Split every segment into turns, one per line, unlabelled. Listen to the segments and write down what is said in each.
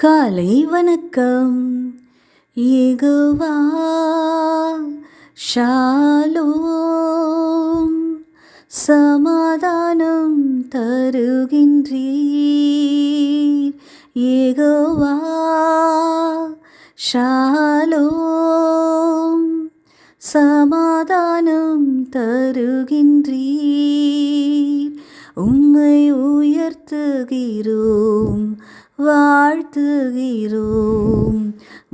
காலை வணக்கம். Yehovah Shalom. சமாதானம் தருகின்றீர். ஏகுவா ஷாலோம். சமாதானம் தருகின்றீர். உம்மை உயர்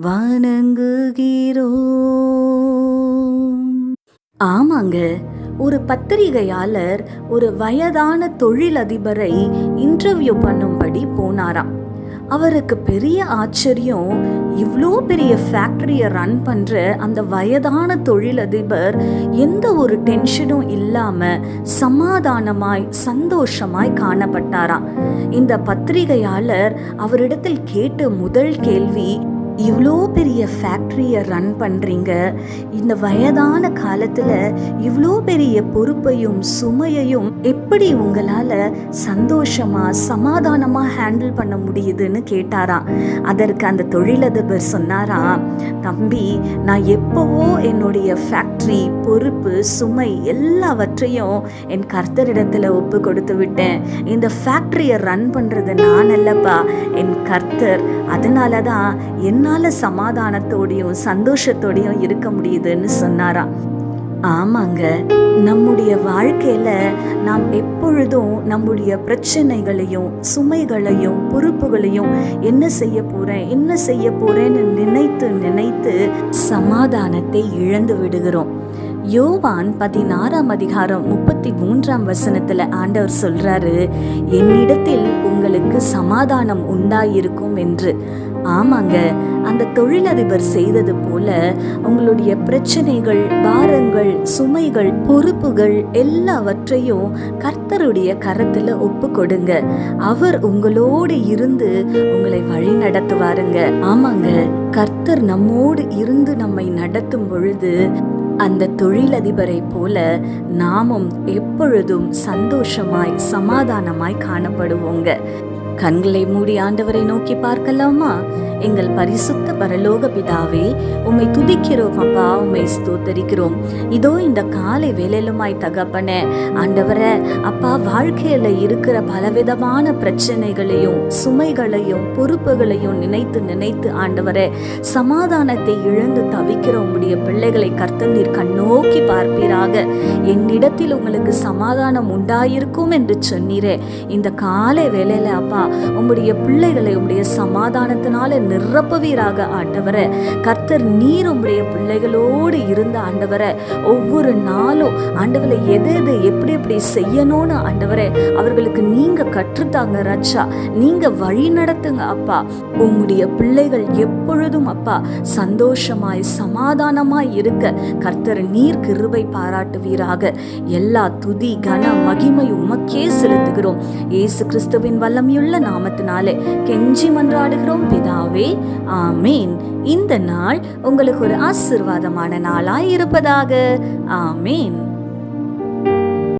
வணங்குகிறோம். ஆமாங்க ஒரு பத்திரிகையாளர் ஒரு வயதான தொழிலதிபரை இன்டர்வியூ பண்ணும்படி போனாராம். அவருக்கு பெரிய ஆச்சரியம் இவ்வளோ பெரிய ஃபேக்டரியை ரன் பண்ணுற அந்த வயதான தொழிலதிபர் எந்த ஒரு டென்ஷனும் இல்லாமல் சமாதானமாய் சந்தோஷமாய் காணப்பட்டாராம். இந்த பத்திரிகையாளர் அவரிடத்தில் கேட்ட முதல் கேள்வி இவ்வளோ பெரிய ஃபேக்ட்ரியை ரன் பண்ணுறீங்க இந்த வயதான காலத்தில் இவ்வளோ பெரிய பொறுப்பையும் சுமையையும் எப்படி உங்களால் சந்தோஷமாக சமாதானமாக ஹேண்டில் பண்ண முடியுதுன்னு கேட்டாராம். அதற்கு அந்த தொழிலதிபர் சொன்னாராம் தம்பி நான் எப்போவோ என்னுடைய ஃபேக்ட்ரி பொறுப்பு சுமை எல்லாவற்றையும் என் கர்த்தரிடத்தில் ஒப்பு கொடுத்து விட்டேன். இந்த ஃபேக்ட்ரியை ரன் பண்ணுறது நான் அல்லப்பா. என் கர்த்தர் அதனால தான் என்னால் சமாதானத்தோடையும் சந்தோஷத்தோடையும் இருக்க முடியுதுன்னு சொன்னாராம். ஆமாங்க. நம்முடைய வாழ்க்கையில நாம் எப்பொழுதும் நம்முடைய பிரச்சனைகளையும் சுமைகளையும் பொறுப்புகளையும் என்ன செய்ய போறேன் என்ன செய்ய போறேன்னு நினைத்து நினைத்து சமாதானத்தை இழந்து விடுகிறோம். யோவான் பதினாறாம் அதிகாரம் முப்பத்தி மூன்றாம் வசனத்துல ஆண்டவர் சொல்றாரு என்னிடத்தில் உங்களுக்கு சமாதானம் உண்டாயிருக்கும் என்று. ஆமாங்க. அந்த தொழிலதிபர் செய்தது போல உங்களுடைய பிரச்சனைகள் பாரங்கள் சுமைகள் பொறுப்புகள் எல்லாவற்றையும் கர்த்தருடைய கரத்துல ஒப்பு கொடுங்க. அவர் உங்களோடு இருந்து உங்களை வழி நடத்துவாருங்க. ஆமாங்க. கர்த்தர் நம்மோடு இருந்து நம்மை நடத்தும் பொழுது அந்த தொழிலதிபரை போல நாமும் எப்பொழுதும் சந்தோஷமாய் சமாதானமாய் காணப்படுவோங்க. கண்களை மூடி ஆண்டவரை நோக்கி பார்க்கலாமா? எங்கள் பரிசுத்த பரலோக பிதாவே உம்மை துதிக்கிறோம் அப்பா உம்மை ஸ்தோத்தரிக்கிறோம். இதோ இந்த காலை வேலையிலுமாய் தகப்பன ஆண்டவரை அப்பா வாழ்க்கையில இருக்கிற பலவிதமான பிரச்சனைகளையும் சுமைகளையும் பொறுப்புகளையும் நினைத்து நினைத்து ஆண்டவரை சமாதானத்தை இழந்து தவிக்கிற உம்முடைய பிள்ளைகளை கர்த்த நீர் கண்ணோக்கி பார்ப்பீராக. என்னிடத்தில் உங்களுக்கு சமாதானம் உண்டாயிருக்கும் என்று சொன்னீரே. இந்த காலை வேலையில அப்பா உம்முடைய பிள்ளைகளை உம்முடைய சமாதானத்தினால நிரப்புவீராக ஆண்டவர. கர்த்தர் நீர் உம்முடைய பிள்ளைகளோடு இருந்த ஆண்டவர. ஒவ்வொரு நாளும் ஆண்டவரை எது எது எப்படி எப்படி செய்யணும்னு ஆண்டவர அவர்களுக்கு நீங்க கற்றுத்தாங்க ரச்சா நீங்க வழி நடத்துங்க அப்பா. உம்முடைய பிள்ளைகள் எப்பொழுதும் அப்பா சந்தோஷமாய் சமாதானமாய் இருக்க கர்த்தர் நீர் கிருபை பாராட்டுவீராக. எல்லா துதி கன மகிமை உமக்கே செலுத்துகிறோம் இயேசு கிறிஸ்துவின் வல்லமையுள்ள நாமத்தினாலே கெஞ்சி மன்றாடுகிறோம். பிதாவே ஆமீன். இந்த நாள் உங்களுக்கு ஒரு ஆசிர்வாதமான நாளாய் இருப்பதாக. ஆமீன்.